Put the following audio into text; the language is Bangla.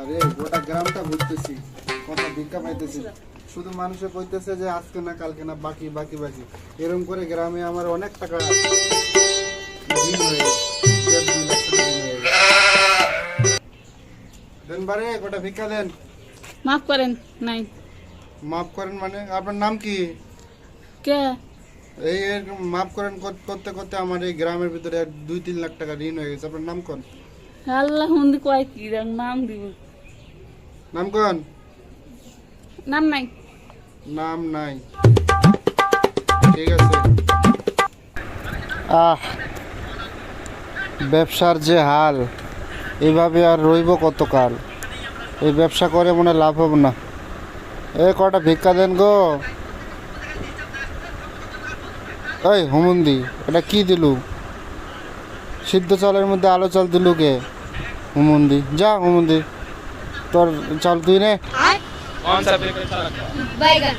আরে গোটা গ্রামটা ঘুরতেছি। কত ভিক্ষা পাইতেছি। শুধু মানুষে কইতেছে যে আজকে না কালকে না বাকি বাকি বাকি। এরকম করে গ্রামে আমার অনেক টাকা। দেন বারে গোটা ভিক্ষা দেন। মাফ করেন নাই। মাফ করেন মানে আপনার নাম কি? কে? এই মাফ করেন করতে করতে আমার এই গ্রামের ভিতরে দুই তিন লাখ টাকা ঋণ হয়ে গেছে। আপনার নাম কোন? আল্লাহ হুন্দি কয় কি রে, নাম দিব। নাম কোন নাম নাই। নাম নাই। ঠিক আছে। আহ ব্যবসার যে হাল এভাবে আর রইব কতকাল? এই ব্যবসা করে মনে লাভ হবে না। এ কটা ভিক্ষা দেন গো। ওই হুমুন্দি এটা কি দিলু? সিদ্ধ চালের মধ্যে আলো চাল দিলু কে? उमुंदी। जा उमुंदी। तोर चल तू ने कौन सा अच्छा बैगन।